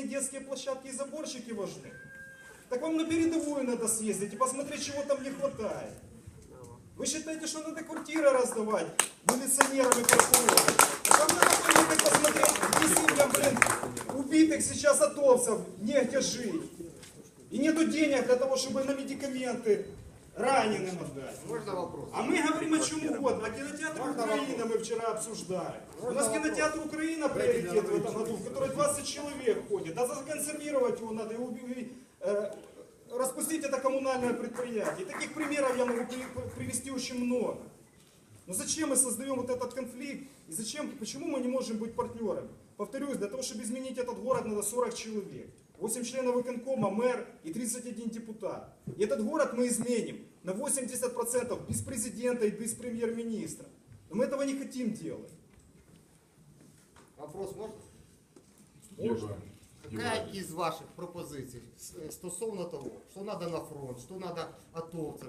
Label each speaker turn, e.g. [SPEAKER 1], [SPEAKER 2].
[SPEAKER 1] спортивные детские площадки и заборчики важны. Так вам на передовую надо съездить и посмотреть, чего там не хватает. Вы считаете, что надо квартиры раздавать милиционерам и прокурорам? А там надо поехать посмотреть, семьям, блин, убитых сейчас атовцев негде жить. И нету денег для того, чтобы на медикаменты раненым отдать.
[SPEAKER 2] Можно вопрос?
[SPEAKER 1] А мы говорим о чем угодно. А кинотеатр Украина мы вчера обсуждали. У нас кинотеатр Украина приоритет в этом году, в который 20 человек ходит. А законсервировать его надо и э, распустить это коммунальное предприятие. И таких примеров я могу при- привести очень много. Но зачем мы создаем вот этот конфликт? И зачем, почему мы не можем быть партнерами? Повторюсь, для того, чтобы изменить этот город, надо 40 человек. 8 членов выконкома, мэр и 31 депутат. И этот город мы изменим на 80% без президента и без премьер-министра. Но мы этого не хотим делать.
[SPEAKER 2] Вопрос можно?
[SPEAKER 3] Євген.
[SPEAKER 2] Какая из ваших пропозиций с- стосовно того, что надо на фронт, что надо атовцам,